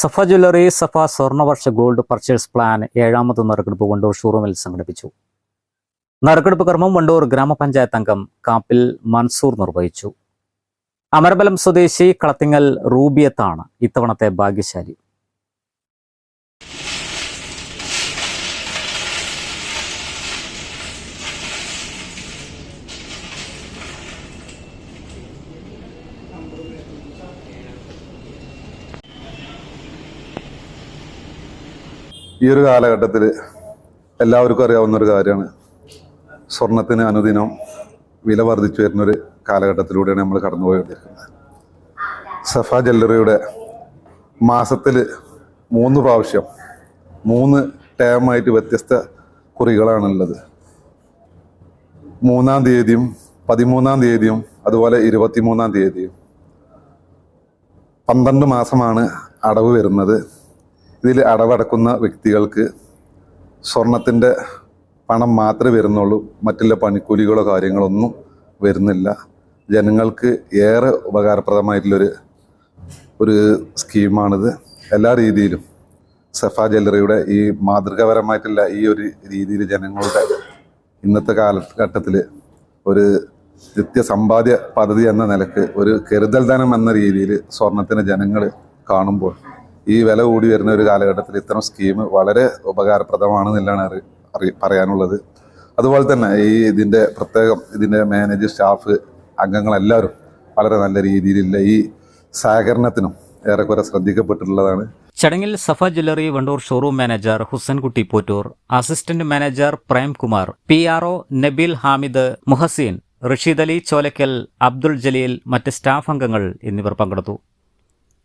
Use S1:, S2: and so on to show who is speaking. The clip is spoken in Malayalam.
S1: Safa jewellery Safa Swarnavarsha gold purchase plan ഏഴാമത് നറുക്കെടുപ്പ് വണ്ടൂർ ഷോറൂമിൽ സംഘടിപ്പിച്ചു. നറുക്കെടുപ്പ് കർമ്മം വണ്ടൂർ ഗ്രാമപഞ്ചായത്ത് അംഗം കാപ്പിൽ മൻസൂർ നിർവഹിച്ചു. അമരബലം സ്വദേശി കളത്തിങ്ങൽ റൂബിയത്താണ് ഇത്തവണത്തെ ഭാഗ്യശാലി.
S2: ഈ ഒരു കാലഘട്ടത്തിൽ എല്ലാവർക്കും അറിയാവുന്ന ഒരു കാര്യമാണ്. സ്വർണത്തിന് അനുദിനം വില വർദ്ധിച്ചു വരുന്നൊരു കാലഘട്ടത്തിലൂടെയാണ് നമ്മൾ കടന്നുപോയിക്കൊണ്ടിരിക്കുന്നത്. സഫ ജ്വല്ലറിയുടെ മാസത്തിൽ മൂന്ന് പ്രാവശ്യം മൂന്ന് ടേമായിട്ട് വ്യത്യസ്ത കുറികളാണുള്ളത്. മൂന്നാം തീയതിയും പതിമൂന്നാം തീയതിയും അതുപോലെ ഇരുപത്തിമൂന്നാം തീയതിയും. പന്ത്രണ്ട് മാസമാണ് അടവ് വരുന്നത്. ഇതിൽ അടവടക്കുന്ന വ്യക്തികൾക്ക് സ്വർണത്തിന്റെ പണം മാത്രമേ വരുന്നുള്ളൂ. മറ്റുള്ള പണിക്കൂലികളോ കാര്യങ്ങളൊന്നും വരുന്നില്ല. ജനങ്ങൾക്ക് ഏറെ ഉപകാരപ്രദമായിട്ടുള്ളൊരു ഒരു സ്കീമാണിത്. എല്ലാ രീതിയിലും സഫ ജ്വല്ലറിയുടെ ഈ മാതൃകാപരമായിട്ടുള്ള ഈ ഒരു രീതിയിൽ ജനങ്ങളുടെ ഇന്നത്തെ കാലഘട്ടത്തിൽ ഒരു നിത്യസമ്പാദ്യ പദ്ധതി എന്ന നിലയ്ക്ക് ഒരു കരുതൽ ധനം എന്ന രീതിയിൽ സ്വർണത്തിന് ജനങ്ങൾ കാണുമ്പോൾ ഈ വില കൂടി വരുന്ന ഒരു കാലഘട്ടത്തിൽ ഇത്തരം സ്കീം വളരെ ഉപകാരപ്രദമാണെന്നില്ലാണ് അറി പറയാനുള്ളത്. അതുപോലെ തന്നെ ഈ ഇതിന്റെ പ്രത്യേകം ഇതിന്റെ മാനേജർ സ്റ്റാഫ് അംഗങ്ങളെല്ലാവരും വളരെ നല്ല രീതിയിലുള്ള ഈ സഹകരണത്തിനും ഏറെക്കുറെ ശ്രദ്ധിക്കപ്പെട്ടിട്ടുള്ളതാണ്.
S1: ചടങ്ങിൽ Safa jewellery Wandoor showroom manager Husankutty Pottur assistant manager Premkumar P R O Nabeel Hamid Muhsin Rasheed Ali Cholakkal Abdul Jaleel മറ്റ് സ്റ്റാഫ് അംഗങ്ങൾ എന്നിവർ പങ്കെടുത്തു.